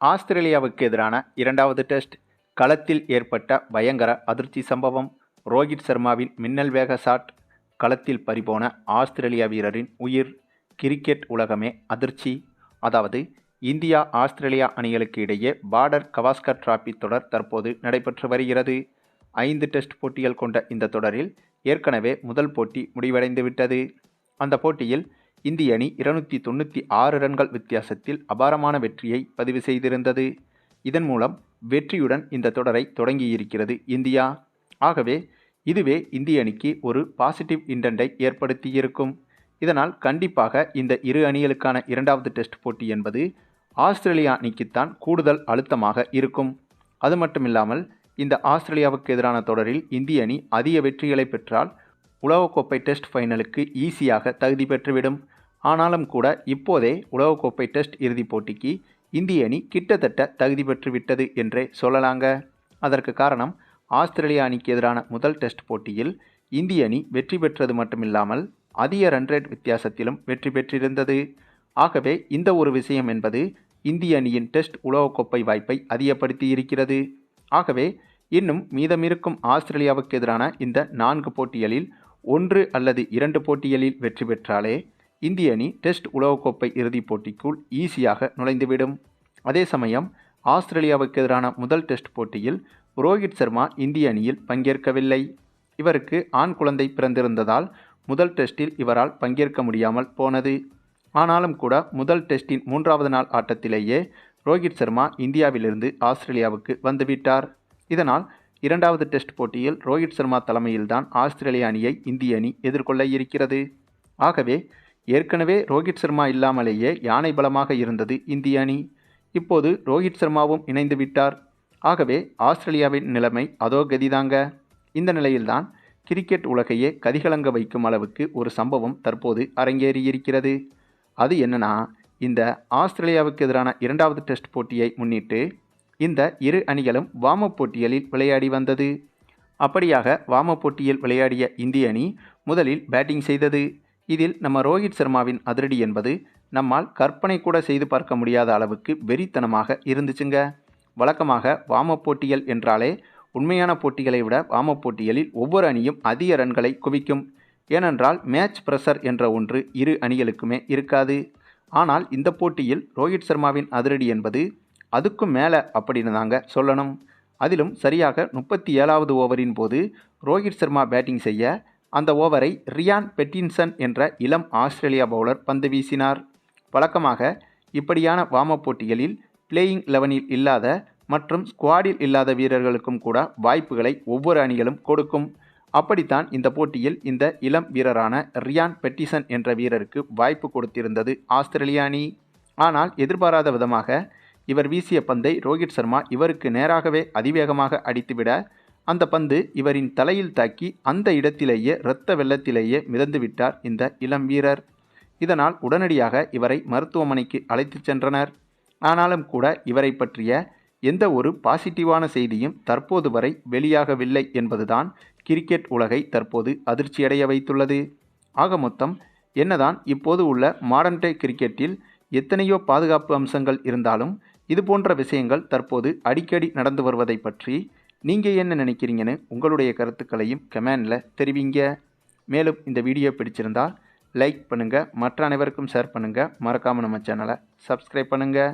ஆஸ்திரேலியாவுக்கு எதிரான இரண்டாவது டெஸ்ட். களத்தில் ஏற்பட்ட பயங்கர அதிர்ச்சி சம்பவம். ரோஹித் சர்மாவின் மின்னல் வேக ஷாட். களத்தில் பறிபோன ஆஸ்திரேலியா வீரரின் உயிர். கிரிக்கெட் உலகமே அதிர்ச்சி. அதாவது இந்தியா ஆஸ்திரேலியா அணிகளுக்கு இடையே பார்டர் கவாஸ்கர் டிராபி தொடர் தற்போது நடைபெற்று வருகிறது. ஐந்து டெஸ்ட் போட்டிகள் கொண்ட இந்த தொடரில் ஏற்கனவே முதல் போட்டி முடிவடைந்து விட்டது அந்த போட்டியில் இந்திய அணி இருநூற்றி தொண்ணூற்றி ஆறு ரன்கள் வித்தியாசத்தில் அபாரமான வெற்றியை பதிவு செய்திருந்தது. இதன் மூலம் வெற்றியுடன் இந்த தொடரை தொடங்கியிருக்கிறது இந்தியா. ஆகவே இதுவே இந்திய அணிக்கு ஒரு பாசிட்டிவ் இன்டென்டை ஏற்படுத்தியிருக்கும். இதனால் கண்டிப்பாக இந்த இரு அணிகளுக்கான இரண்டாவது டெஸ்ட் போட்டி என்பது ஆஸ்திரேலியா அணிக்குத்தான் கூடுதல் அழுத்தமாக இருக்கும். அது மட்டுமில்லாமல் இந்த ஆஸ்திரேலியாவுக்கு எதிரான தொடரில் இந்திய அணி அதிக வெற்றிகளை பெற்றால் உலகக்கோப்பை டெஸ்ட் ஃபைனலுக்கு ஈஸியாக தகுதி பெற்றுவிடும். ஆனாலும் கூட இப்போதே உலகக்கோப்பை டெஸ்ட் இறுதிப் போட்டிக்கு இந்திய அணி கிட்டத்தட்ட தகுதி பெற்றுவிட்டது என்றே சொல்லலாங்க. அதற்கு காரணம் ஆஸ்திரேலியா அணிக்கு எதிரான முதல் டெஸ்ட் போட்டியில் இந்திய அணி வெற்றி பெற்றது மட்டுமில்லாமல் அதிக ரன் ரேட் வித்தியாசத்திலும் வெற்றி பெற்றிருந்தது. ஆகவே இந்த ஒரு விஷயம் என்பது இந்திய அணியின் டெஸ்ட் உலகக்கோப்பை வாய்ப்பை அதிகப்படுத்தி இருக்கிறது. ஆகவே இன்னும் மீதமிருக்கும் ஆஸ்திரேலியாவுக்கு எதிரான இந்த நான்கு போட்டிகளில் ஒன்று அல்லது இரண்டு போட்டிகளில் வெற்றி பெற்றாலே இந்திய அணி டெஸ்ட் உலகக்கோப்பை இறுதிப் போட்டிக்குள் ஈஸியாக நுழைந்துவிடும். அதே சமயம் ஆஸ்திரேலியாவுக்கு எதிரான முதல் டெஸ்ட் போட்டியில் ரோஹித் சர்மா இந்திய அணியில் பங்கேற்கவில்லை. இவருக்கு ஆண் குழந்தை பிறந்திருந்ததால் முதல் டெஸ்டில் இவரால் பங்கேற்க முடியாமல் போனது. ஆனாலும் கூட முதல் டெஸ்டின் மூன்றாவது நாள் ஆட்டத்திலேயே ரோஹித் சர்மா இந்தியாவிலிருந்து ஆஸ்திரேலியாவுக்கு வந்துவிட்டார். இதனால் இரண்டாவது டெஸ்ட் போட்டியில் ரோஹித் சர்மா தலைமையில்தான் ஆஸ்திரேலிய அணியை இந்திய அணி எதிர்கொள்ள இருக்கிறது. ஆகவே ஏற்கனவே ரோஹித் சர்மா இல்லாமலேயே யானை பலமாக இருந்தது இந்திய அணி. இப்போது ரோஹித் சர்மாவும் இணைந்து விட்டார். ஆகவே ஆஸ்திரேலியாவின் நிலைமை அதோ கதிதாங்க. இந்த நிலையில்தான் கிரிக்கெட் உலகையே கதிகலங்க வைக்கும் அளவுக்கு ஒரு சம்பவம் தற்போது அரங்கேறியிருக்கிறது. அது என்னன்னா இந்த ஆஸ்திரேலியாவுக்கு எதிரான இரண்டாவது டெஸ்ட் போட்டியை முன்னிட்டு இந்த இரு அணிகளும் வாம போட்டிகளில் விளையாடி வந்தது. அப்படியாக வாம போட்டியில் விளையாடிய இந்திய அணி முதலில் பேட்டிங் செய்தது. இதில் நம்ம ரோஹித் சர்மாவின் அதிரடி என்பது நம்மால் கற்பனை கூட செய்து பார்க்க முடியாத அளவுக்கு வெறித்தனமாக இருந்துச்சுங்க. வழக்கமாக வாம போட்டிகள் என்றாலே உண்மையான போட்டிகளை விட வாம போட்டிகளில் ஒவ்வொரு அணியும் அதிக ரன்களை குவிக்கும். ஏனென்றால் மேட்ச் பிரஷர் என்ற ஒன்று இரு அணிகளுக்குமே இருக்காது. ஆனால் இந்த போட்டியில் ரோஹித் சர்மாவின் அதிரடி என்பது அதுக்கும் மேலே அப்படின்னு தாங்க சொல்லணும். அதிலும் சரியாக முப்பத்தி ஏழாவது ஓவரின் போது ரோஹித் சர்மா பேட்டிங் செய்ய அந்த ஓவரை ரியான் பெட்டின்சன் என்ற இளம் ஆஸ்திரேலியா பவுலர் பந்து வீசினார். வழக்கமாக இப்படியான வாம போட்டிகளில் பிளேயிங் லெவனில் இல்லாத மற்றும் ஸ்குவாடில் இல்லாத வீரர்களுக்கும் கூட வாய்ப்புகளை ஒவ்வொரு அணிகளும் கொடுக்கும். அப்படித்தான் இந்த போட்டியில் இந்த இளம் வீரரான ரியான் பெட்டிசன் என்ற வீரருக்கு வாய்ப்பு கொடுத்திருந்தது ஆஸ்திரேலிய அணி. ஆனால் எதிர்பாராத விதமாக இவர் வீசிய பந்தை ரோஹித் சர்மா இவருக்கு நேராகவே அதிவேகமாக அடித்துவிட அந்த பந்து இவரின் தலையில் தாக்கி அந்த இடத்திலேயே இரத்த வெள்ளத்திலேயே மிதந்து விட்டார் இந்த இளம் வீரர். இதனால் உடனடியாக இவரை மருத்துவமனைக்கு அழைத்துச் சென்றனர். ஆனாலும் கூட இவரை பற்றிய எந்த ஒரு பாசிட்டிவான செய்தியும் தற்போது வரை வெளியாகவில்லை என்பதுதான் கிரிக்கெட் உலகை தற்போது அதிர்ச்சியடைய வைத்துள்ளது. ஆக மொத்தம் என்னதான் இப்போது உள்ள மாடர்ன் டே கிரிக்கெட்டில் எத்தனையோ பாதுகாப்பு அம்சங்கள் இருந்தாலும் இது போன்ற விஷயங்கள் தற்போது அடிக்கடி நடந்து வருவதை பற்றி நீங்கள் என்ன நினைக்கிறீங்கன்னு உங்களுடைய கருத்துக்களையும் கமெண்டில் தெரிவிங்க. மேலும் இந்த வீடியோ பிடிச்சிருந்தால் லைக் பண்ணுங்கள் மற்ற அனைவருக்கும் ஷேர் பண்ணுங்கள் மறக்காமல் நம்ம சேனலை சப்ஸ்கிரைப் பண்ணுங்கள்